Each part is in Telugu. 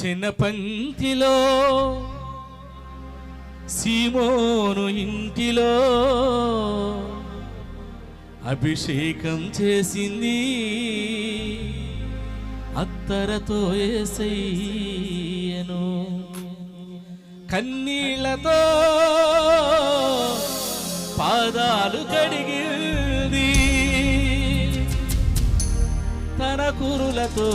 భోజన పంక్తిలో సీమోను ఇంటిలో అభిషేకం చేసింది అత్తరతో ఏసయ్యను. కన్నీళ్ళతో పాదాలు కడిగింది తన కురులతో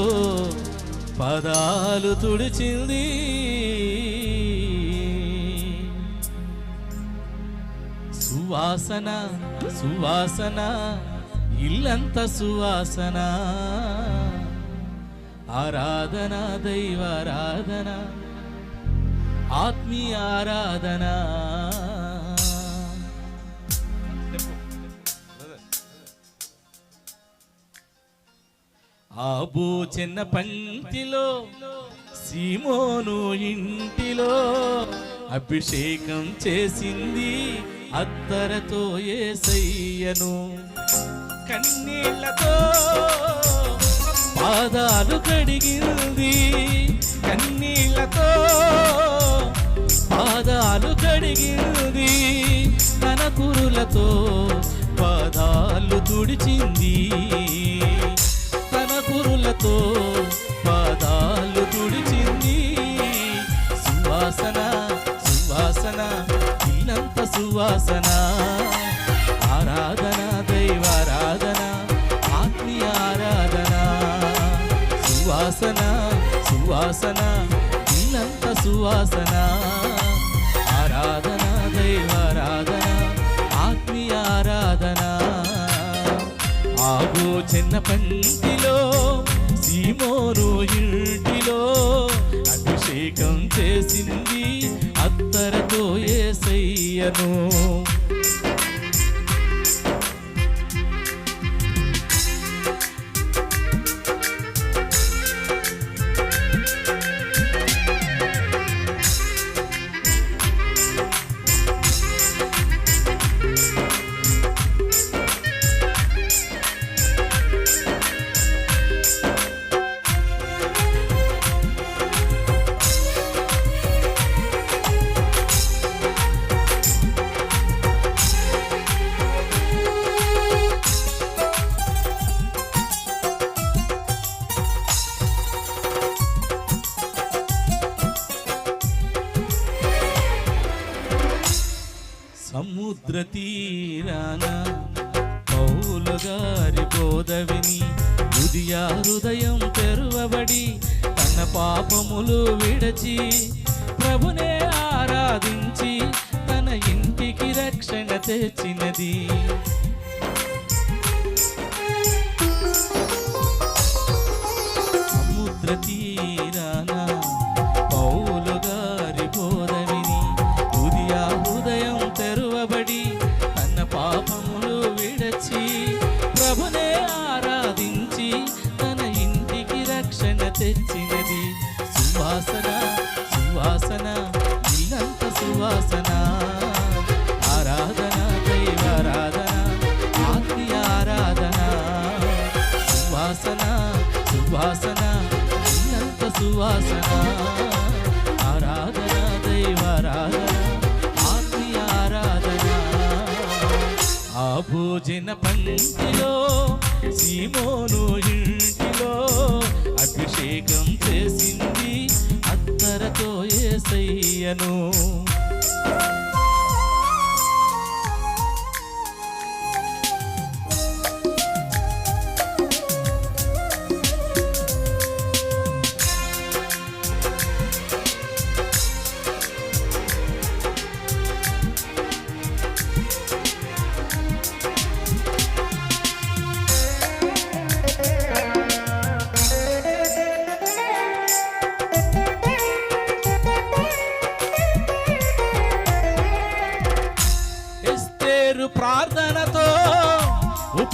పదాలు తుడిచింది. సువాసన సువాసన ఇల్లంత సువాసన. ఆరాధన దైవారాధన ఆత్మీయ ఆరాధన. ఆబు చిన్న పంక్తిలో సీమోను ఇంటిలో అభిషేకం చేసింది అత్తరతో ఏసయ్యను. కన్నీళ్ళతో పాదాలు కడిగింది. కన్నీళ్ళతో పాదాలు కడిగింది. తన కురులతో పాదాలు తుడిచింది. కురులతో పాదాలు తుడిచింది. సువాసన సువాసన ఇల్లంత సువాసన. ఆరాధన దైవారాధన ఆత్మీయ ఆరాధన. సువాసన సువాసన ఇల్లంత సువాసన. ఆరాధన దైవారాధన ఆత్మీయ ఆరాధన. ఆగో చిన్న పంటిలో సీమోను ఇంటిలో అభిషేకం చేసింది అత్తరతో ఏసయ్యను. సముద్ర తీరాన పౌలు గారి బోధవిని ఉదయ హృదయం తెరువబడి తన పాపములు విడచి ప్రభునే ఆరాధించి తన ఇంటికి రక్షణ తెచ్చినది. సముద్ర తీరాన సువాసన సువాసన ఇల్లంత సువాసన. ఆరాధన దైవారాధన ఆత్మీయ ఆరాధన. సువాసన సువాసన ఇల్లంత సువాసన. ఆరాధన దైవారాధన ఆత్మీయ ఆరాధన. ఆ భోజన పంక్తిలో సీమోను ఇంటిలో అభిషేకం చేసింది అత్తరతో ఏసయ్యను.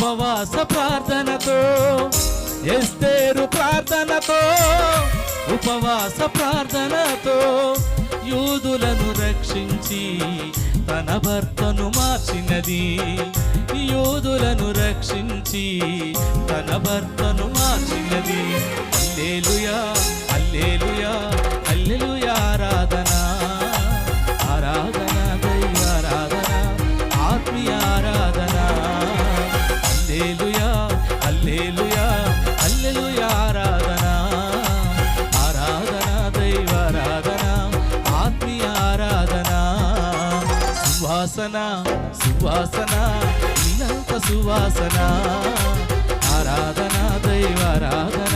ఉపవాస ప్రార్థనతో ఎస్తేరు ప్రార్థనతో ఉపవాస ప్రార్థనతో యూదులను రక్షించి తన భర్తను మార్చినది. యూదులను రక్షించి తన భర్తను మార్చినది. అల్లేలుయా అల్లేలు సువాసన సువాసన నీలంత సువాసన. ఆరాధన దైవారాధన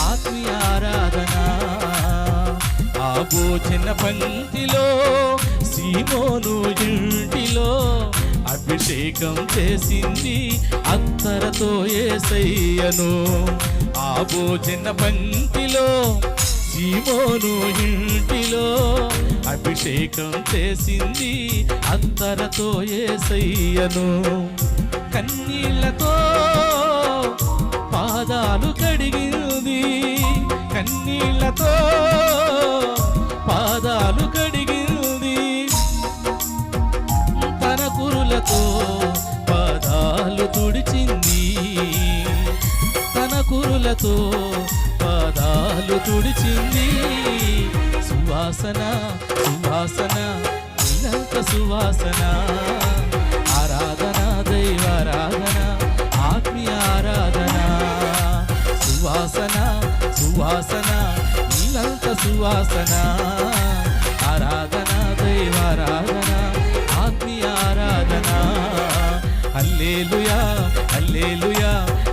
ఆత్మీయ ఆరాధన. ఆ భోజన పంక్తిలో సీమోను ఇంటిలో అభిషేకం చేసింది అత్తరతో ఏసయ్యను. ఆ భోజన పంక్తిలో సీమోను ఇంటిలో అభిషేకం చేసింది అంతరతో ఏసయ్యను. కన్నీళ్ళతో పాదాలు కడిగింది. కన్నీళ్ళతో పాదాలు కడిగింది. తన కురులతో పాదాలు తుడిచింది. తన కురులతో పాదాలు తుడిచింది. సువాసన సువాసన నీలంత సువాసన. ఆరాధన దైవారాధన ఆత్మీయ ఆరాధన. సువాసన సువాసన నీలంత సువాసన. ఆరాధన దైవారాధన ఆత్మీయ ఆరాధన. అల్లేలుయా అల్లేలుయా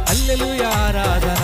అల్లెలుయా ఆరాధన.